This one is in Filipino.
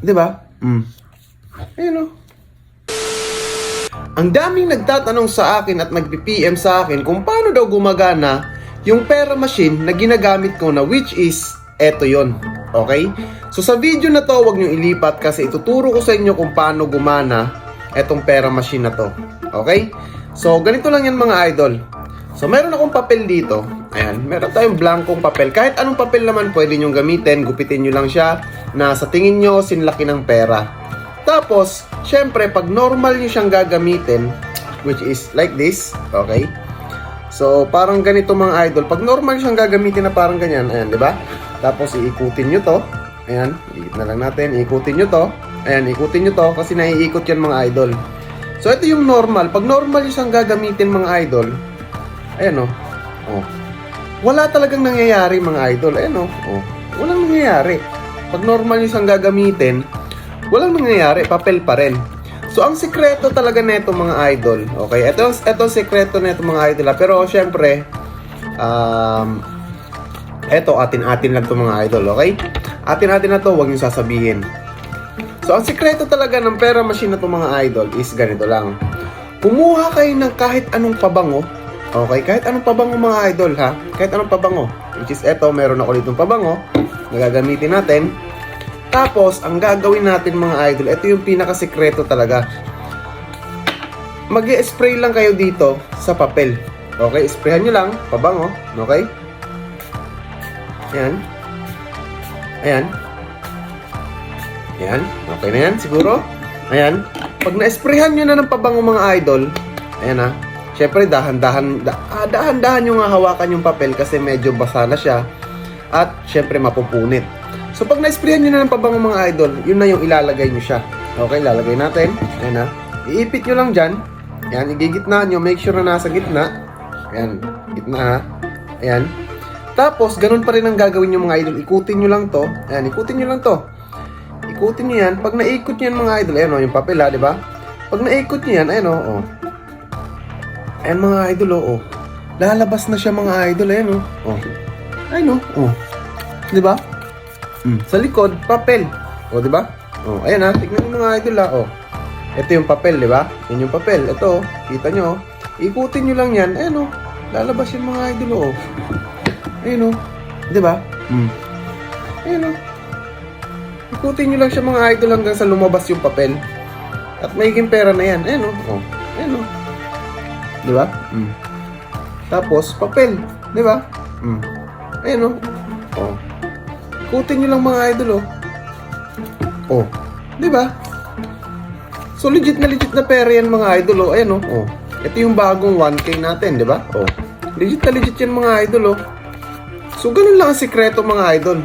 Di ba? Mm. Ayun o. Ang daming nagtatanong sa akin at nagpi-PM sa akin kung paano daw gumagana yung pera machine na ginagamit ko na which is eto yon. Okay? So sa video na to, wag nyo ilipat kasi ituturo ko sa inyo kung paano gumana etong pera machine na to. Okay? So ganito lang yan mga idol. So meron akong papel dito. Ayan, meron tayong blankong papel. Kahit anong papel naman pwede nyo gamitin. Gupitin nyo lang siya na sa tingin nyo sinlaki ng pera. Tapos, syempre, pag normal nyo siyang gagamitin, which is like this, okay? So, parang ganito mga idol. Pag normal siyang gagamitin na parang ganyan, ayan, di ba? Tapos, iikutin nyo to. Ayan, iikot na lang natin. Iikutin nyo to. Ayan, ikutin nyo to kasi naiikot yan mga idol. So, ito yung normal. Pag normal yung siyang gagamitin mga idol, ayan o. Oh. Wala talagang nangyayari mga idol. Ayan o. Oh. Walang nangyayari. Pag normal yung siyang gagamitin, walang nangyayari, papel pa rin. So, ang sekreto talaga neto mga idol, okay? Ito, ito ang sekreto neto mga idol, ah. pero syempre, um, eto, atin-atin lang to mga idol, okay? Atin-atin na to, huwag niyo sasabihin. So, ang sekreto talaga ng pera machine na to mga idol is ganito lang. Kumuha kayo ng kahit anong pabango, okay? Kahit anong pabango mga idol, ha? Kahit anong pabango. Which is eto, meron ako ditong pabango na gagamitin natin. Tapos, ang gagawin natin mga idol, ito yung pinakasekreto talaga. mag spray lang kayo dito sa papel. Okay, sprayhan nyo lang, pabango, okay? Ayan. Ayan. Ayan, okay na yan siguro. Ayan. Pag na-sprayhan nyo na ng pabango mga idol, ayan ha, syempre dahan-dahan, da, ah, dahan-dahan nyo nga hawakan yung papel kasi medyo basa na siya. At syempre mapupunit. So pag na-sprayan nyo na ng pabango mga idol, yun na yung ilalagay nyo siya. Okay, lalagay natin. Ayan ha. Iipit nyo lang dyan. Ayan, igigitna nyo. Make sure na nasa gitna. Ayan, gitna ha. Ayan. Tapos, ganun pa rin ang gagawin nyo mga idol. Ikutin nyo lang to. Ayan, ikutin nyo lang to. Ikutin nyo yan. Pag naikot nyo yan mga idol, ayan o, yung papel ha, di ba? Pag naikot nyo yan, ayan o, oh. Ayan mga idol o, oh. Lalabas na siya mga idol, ayan o. Oh. Ayan o, oh. Di ba? Mm. Sa likod, papel. O, di ba? O, ayan ha, tignan nyo mga idol ha, o. Ito yung papel, di ba? Yan yung papel. Ito, kita nyo, oh. Ikutin nyo lang yan, ayan o. Lalabas yung mga idol o. Ayan o. Di ba? Mm. Ayan o. Ikutin nyo lang siya mga idol hanggang sa lumabas yung papel. At magiging pera na yan. Ayan o. Oh. Ayan o. Di ba? Mm. Tapos, papel. Di ba? Mm. Ayan o. Oh. Ikutin nyo lang mga idol o. Oh. Di ba? So, legit na legit na pera yan mga idol o. Ayan o. Oh. Ito yung bagong 1K natin, di ba? Oh. Legit na legit yan mga idol oh. So, ganun lang ang sikreto mga idol.